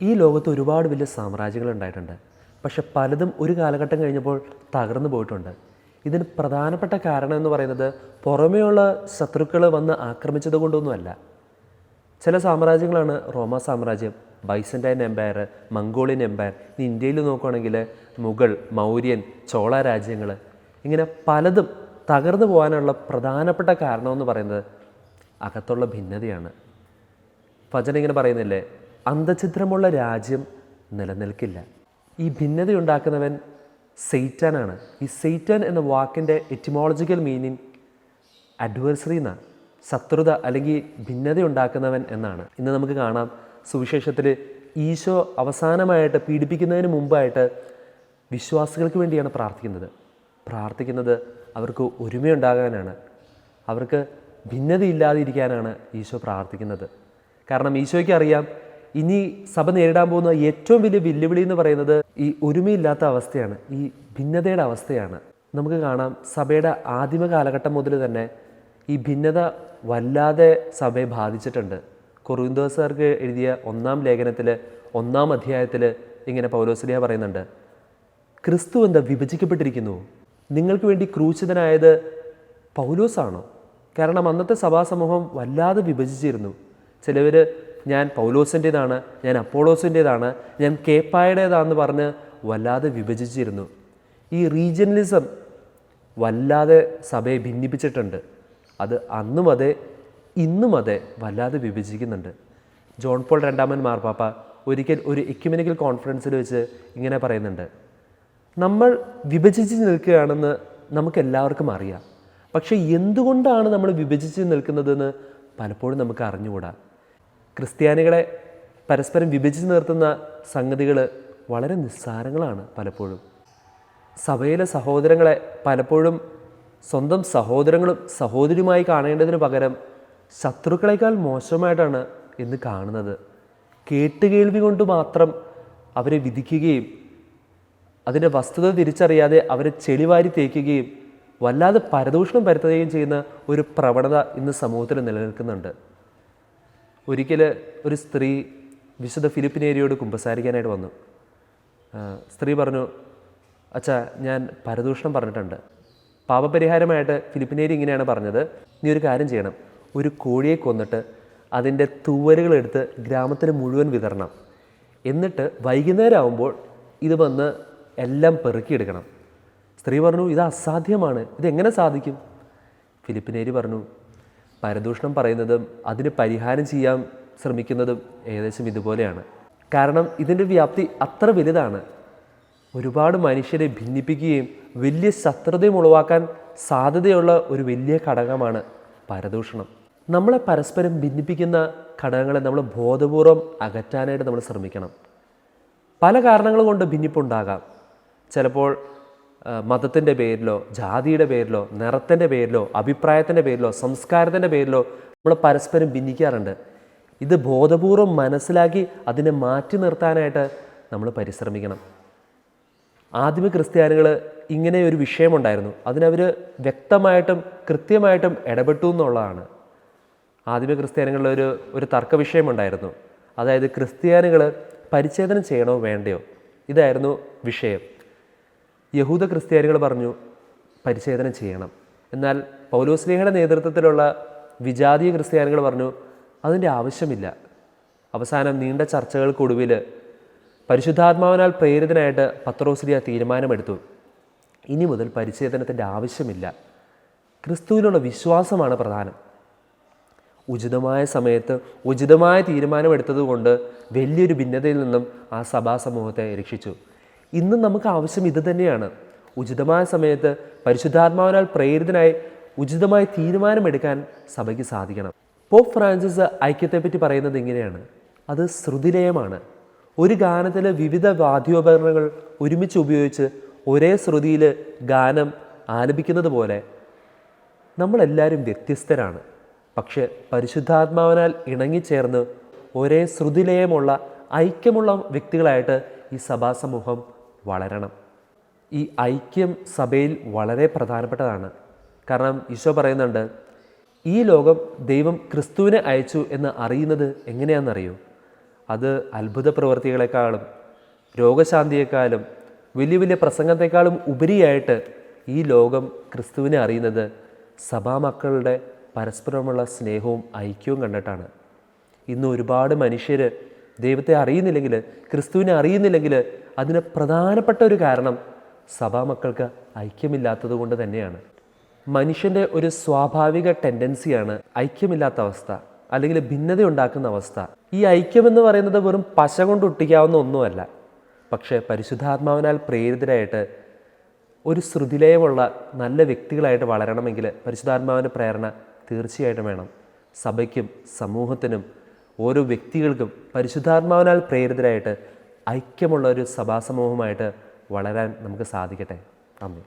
ഈ ലോകത്ത് ഒരുപാട് വലിയ സാമ്രാജ്യങ്ങൾ ഉണ്ടായിട്ടുണ്ട്. പക്ഷെ പലതും ഒരു കാലഘട്ടം കഴിഞ്ഞപ്പോൾ തകർന്നു പോയിട്ടുണ്ട്. ഇതിന് പ്രധാനപ്പെട്ട കാരണം എന്ന് പറയുന്നത് പുറമേയുള്ള ശത്രുക്കൾ വന്ന് ആക്രമിച്ചത് കൊണ്ടൊന്നുമല്ല. ചില സാമ്രാജ്യങ്ങളാണ് റോമ സാമ്രാജ്യം ബൈസന്റൈൻ എംപയർ മംഗോളിയൻ എംപയർ ഇനി ഇന്ത്യയിൽ നോക്കുകയാണെങ്കിൽ മുഗൾ മൗര്യൻ ചോള രാജ്യങ്ങൾ. ഇങ്ങനെ പലതും തകർന്നു പോകാനുള്ള പ്രധാനപ്പെട്ട കാരണമെന്ന് പറയുന്നത് അകത്തുള്ള ഭിന്നതയാണ്. ഭജന ഇങ്ങനെ പറയുന്നില്ലേ? അന്തഛിദ്രമുള്ള രാജ്യം നിലനിൽക്കില്ല. ഈ ഭിന്നതയുണ്ടാക്കുന്നവൻ സെയ്റ്റാനാണ്. ഈ സെയ്റ്റാൻ എന്ന വാക്കിന്റെ എറ്റിമോളജിക്കൽ മീനിങ് അഡ്വേഴ്സറി എന്നാണ്. ശത്രുത അല്ലെങ്കിൽ ഭിന്നത ഉണ്ടാക്കുന്നവൻ എന്നാണ്. ഇന്ന് നമുക്ക് കാണാം സുവിശേഷത്തിൽ ഈശോ അവസാനമായിട്ട് പീഡിപ്പിക്കുന്നതിന് മുമ്പായിട്ട് വിശ്വാസികൾക്ക് വേണ്ടിയാണ് പ്രാർത്ഥിക്കുന്നത്. പ്രാർത്ഥിക്കുന്നത് അവർക്ക് ഒരുമയുണ്ടാകാനാണ്. അവർക്ക് ഭിന്നതയില്ലാതിരിക്കാനാണ് ഈശോ പ്രാർത്ഥിക്കുന്നത്. കാരണം ഈശോയ്ക്ക് അറിയാം ഇനി സഭ നേരിടാൻ പോകുന്ന ഏറ്റവും വലിയ വെല്ലുവിളി എന്ന് പറയുന്നത് ഈ ഒരുമയില്ലാത്ത അവസ്ഥയാണ് ഈ ഭിന്നതയുടെ അവസ്ഥയാണ്. നമുക്ക് കാണാം സഭയുടെ ആദിമ കാലഘട്ടം മുതൽ തന്നെ ഈ ഭിന്നത വല്ലാതെ സഭയെ ബാധിച്ചിട്ടുണ്ട്. കൊറിന്തോസുകാർക്ക് എഴുതിയ ഒന്നാം ലേഖനത്തിൽ ഒന്നാം അധ്യായത്തിൽ ഇങ്ങനെ പൗലോസ്ലിയ പറയുന്നുണ്ട് ക്രിസ്തു എന്താ വിഭജിക്കപ്പെട്ടിരിക്കുന്നു? നിങ്ങൾക്ക് വേണ്ടി ക്രൂശിതനായത് പൗലോസാണോ? കാരണം അന്നത്തെ സഭാസമൂഹം വല്ലാതെ വിഭജിച്ചിരുന്നു. ചിലവർ ഞാൻ പൗലോസിന്റേതാണ് ഞാൻ അപ്പോളോസിന്റേതാണ് ഞാൻ കേപ്പായുടേതാണെന്ന് പറഞ്ഞ് വല്ലാതെ വിഭജിച്ചിരുന്നു. ഈ റീജിയണലിസം വല്ലാതെ സഭയെ ഭിന്നിപ്പിച്ചിട്ടുണ്ട്. അത് അന്നും അതെ ഇന്നും അതെ വല്ലാതെ വിഭജിക്കുന്നുണ്ട്. ജോൺ പോൾ രണ്ടാമൻ മാർപ്പാപ്പ ഒരിക്കൽ ഒരു എക്യുമെനിക്കൽ കോൺഫറൻസിൽ വെച്ച് ഇങ്ങനെ പറയുന്നുണ്ട്. നമ്മൾ വിഭജിച്ച് നിൽക്കുകയാണെന്ന് നമുക്കെല്ലാവർക്കും അറിയാം. പക്ഷേ എന്തുകൊണ്ടാണ് നമ്മൾ വിഭജിച്ച് നിൽക്കുന്നതെന്ന് പലപ്പോഴും നമുക്ക് അറിഞ്ഞുകൂടാ? ക്രിസ്ത്യാനികളെ പരസ്പരം വിഭജിച്ച് നിർത്തുന്ന സംഗതികൾ വളരെ നിസ്സാരങ്ങളാണ് പലപ്പോഴും. സഭയിലെ സഹോദരങ്ങളെ പലപ്പോഴും സ്വന്തം സഹോദരങ്ങളും സഹോദരിയുമായി കാണേണ്ടതിന് പകരം ശത്രുക്കളെക്കാൾ മോശമായിട്ടാണ് ഇന്ന് കാണുന്നത്. കേട്ടുകേൾവി കൊണ്ട് മാത്രം അവരെ വിധിക്കുകയും അതിന്റെ വസ്തുത തിരിച്ചറിയാതെ അവരെ ചെളിവാരി തേക്കുകയും വല്ലാതെ പരദൂഷണം പരത്തുകയും ചെയ്യുന്ന ഒരു പ്രവണത ഇന്ന് സമൂഹത്തിൽ നിലനിൽക്കുന്നുണ്ട്. ഒരിക്കൽ ഒരു സ്ത്രീ വിശുദ്ധ ഫിലിപ്പിനേരിയോട് കുമ്പസാരിക്കാനായിട്ട് വന്നു. സ്ത്രീ പറഞ്ഞു അച്ഛാ ഞാൻ പരദൂഷണം പറഞ്ഞിട്ടുണ്ട്. പാപപരിഹാരമായിട്ട് ഫിലിപ്പിനേരി ഇങ്ങനെയാണ് പറഞ്ഞത്. നീ ഒരു കാര്യം ചെയ്യണം. ഒരു കോഴിയെ കൊന്നിട്ട് അതിന്റെ തൂവലുകളെടുത്ത് ഗ്രാമത്തിന് മുഴുവൻ വിതരണം. എന്നിട്ട് വൈകുന്നേരം ആകുമ്പോൾ ഇത് വന്ന് എല്ലാം പെറുക്കിയെടുക്കണം. സ്ത്രീ പറഞ്ഞു ഇത് അസാധ്യമാണ്. ഇതെങ്ങനെ സാധിക്കും? ഫിലിപ്പിനേരി പറഞ്ഞു പരദൂഷണം പറയുന്നതും അതിന് പരിഹാരം ചെയ്യാൻ ശ്രമിക്കുന്നതും ഏകദേശം ഇതുപോലെയാണ്. കാരണം ഇതിന്റെ വ്യാപ്തി അത്ര വലുതാണ്. ഒരുപാട് മനുഷ്യരെ ഭിന്നിപ്പിക്കുകയും വലിയ ശത്രുതയും ഉളവാക്കാൻ സാധ്യതയുള്ള ഒരു വലിയ ഘടകമാണ് പരദൂഷണം. നമ്മളെ പരസ്പരം ഭിന്നിപ്പിക്കുന്ന ഘടകങ്ങളെ നമ്മൾ ബോധപൂർവം അകറ്റാനായിട്ട് നമ്മൾ ശ്രമിക്കണം. പല കാരണങ്ങൾ കൊണ്ട് ഭിന്നിപ്പുണ്ടാകാം. ചിലപ്പോൾ മതത്തിന്റെ പേരിലോ ജാതിയുടെ പേരിലോ നിറത്തിന്റെ പേരിലോ അഭിപ്രായത്തിന്റെ പേരിലോ സംസ്കാരത്തിന്റെ പേരിലോ നമ്മൾ പരസ്പരം ഭിന്നിക്കാറുണ്ട്. ഇത് ബോധപൂർവം മനസ്സിലാക്കി അതിനെ മാറ്റി നിർത്താനായിട്ട് നമ്മൾ പരിശ്രമിക്കണം. ആദിമ ക്രിസ്ത്യാനികൾ ഇങ്ങനെ ഒരു വിഷയമുണ്ടായിരുന്നു. അതിനവർ വ്യക്തമായിട്ടും കൃത്യമായിട്ടും ഇടപെട്ടു എന്നുള്ളതാണ്. ആദിമ ക്രിസ്ത്യാനികളിൽ ഒരു ഒരു തർക്ക വിഷയമുണ്ടായിരുന്നു. അതായത് ക്രിസ്ത്യാനികൾ പരിച്ഛേദനം ചെയ്യണോ വേണ്ടയോ? ഇതായിരുന്നു വിഷയം. യഹൂദ ക്രിസ്ത്യാനികൾ പറഞ്ഞു പരിശോധന ചെയ്യണം. എന്നാൽ പൗലോസ്ലേഹയുടെ നേതൃത്വത്തിലുള്ള വിജാതീയ ക്രിസ്ത്യാനികൾ പറഞ്ഞു അതിന്റെ ആവശ്യമില്ല. അവസാനം നീണ്ട ചർച്ചകൾക്കൊടുവിൽ പരിശുദ്ധാത്മാവിനാൽ പ്രേരിതനായിട്ട് പത്രോസ്ലിയ തീരുമാനമെടുത്തു. ഇനി മുതൽ പരിച്ഛേദനത്തിന്റെ ആവശ്യമില്ല. ക്രിസ്തുവിനുള്ള വിശ്വാസമാണ് പ്രധാനം. ഉചിതമായ സമയത്ത് ഉചിതമായ തീരുമാനമെടുത്തതുകൊണ്ട് വലിയൊരു ഭിന്നതയിൽ നിന്നും ആ സഭാസമൂഹത്തെ രക്ഷിച്ചു. ഇന്നും നമുക്ക് ആവശ്യം ഇത് തന്നെയാണ്. ഉചിതമായ സമയത്ത് പരിശുദ്ധാത്മാവിനാൽ പ്രേരിതനായി ഉചിതമായ തീരുമാനമെടുക്കാൻ സഭയ്ക്ക് സാധിക്കണം. പോപ്പ് ഫ്രാൻസിസ് ഐക്യത്തെപ്പറ്റി പറയുന്നത് ഇങ്ങനെയാണ്. അത് ശ്രുതിലയമാണ്. ഒരു ഗാനത്തിലെ വിവിധ വാദ്യോപകരണങ്ങൾ ഒരുമിച്ച് ഉപയോഗിച്ച് ഒരേ ശ്രുതിയിൽ ഗാനം ആലപിക്കുന്നത് പോലെ നമ്മളെല്ലാവരും വ്യത്യസ്തരാണ്. പക്ഷെ പരിശുദ്ധാത്മാവിനാൽ ഇണങ്ങിച്ചേർന്ന് ഒരേ ശ്രുതിലയമുള്ള ഐക്യമുള്ള വ്യക്തികളായിട്ട് ഈ സഭാസമൂഹം വളരണം. ഈ ഐക്യം സഭയിൽ വളരെ പ്രധാനപ്പെട്ടതാണ്. കാരണം ഈശോ പറയുന്നുണ്ട് ഈ ലോകം ദൈവം ക്രിസ്തുവിനെ അയച്ചു എന്ന് അറിയുന്നത് എങ്ങനെയാണെന്നറിയോ? അത് അത്ഭുത പ്രവൃത്തികളെക്കാളും രോഗശാന്തിയെക്കാളും വലിയ വലിയ പ്രസംഗത്തെക്കാളും ഉപരിയായിട്ട് ഈ ലോകം ക്രിസ്തുവിനെ അറിയുന്നത് സഭാമക്കളുടെ പരസ്പരമുള്ള സ്നേഹവും ഐക്യവും കണ്ടിട്ടാണ്. ഇന്ന് ഒരുപാട് മനുഷ്യർ ദൈവത്തെ അറിയുന്നില്ലെങ്കിൽ ക്രിസ്തുവിനെ അറിയുന്നില്ലെങ്കിൽ അതിന് പ്രധാനപ്പെട്ട ഒരു കാരണം സഭാമക്കൾക്ക് ഐക്യമില്ലാത്തത് കൊണ്ട് തന്നെയാണ്. മനുഷ്യന്റെ ഒരു സ്വാഭാവിക ടെൻഡൻസിയാണ് ഐക്യമില്ലാത്ത അവസ്ഥ അല്ലെങ്കിൽ ഭിന്നത ഉണ്ടാക്കുന്ന അവസ്ഥ. ഈ ഐക്യമെന്ന് പറയുന്നത് വെറും പശ കൊണ്ട് ഒട്ടിക്കാവുന്ന ഒന്നുമല്ല. പക്ഷേ പരിശുദ്ധാത്മാവിനാൽ പ്രേരിതരായിട്ട് ഒരു ശ്രുതിലയമുള്ള നല്ല വ്യക്തികളായിട്ട് വളരണമെങ്കിൽ പരിശുദ്ധാത്മാവിന്റെ പ്രേരണ തീർച്ചയായിട്ടും വേണം. സഭയ്ക്കും സമൂഹത്തിനും ഓരോ വ്യക്തികൾക്കും പരിശുദ്ധാത്മാവിനാൽ പ്രേരിതരായിട്ട് ഐക്യമുള്ള ഒരു സഭാസമൂഹമായിട്ട് വളരാൻ നമുക്ക് സാധിക്കട്ടെ? അമ്മേ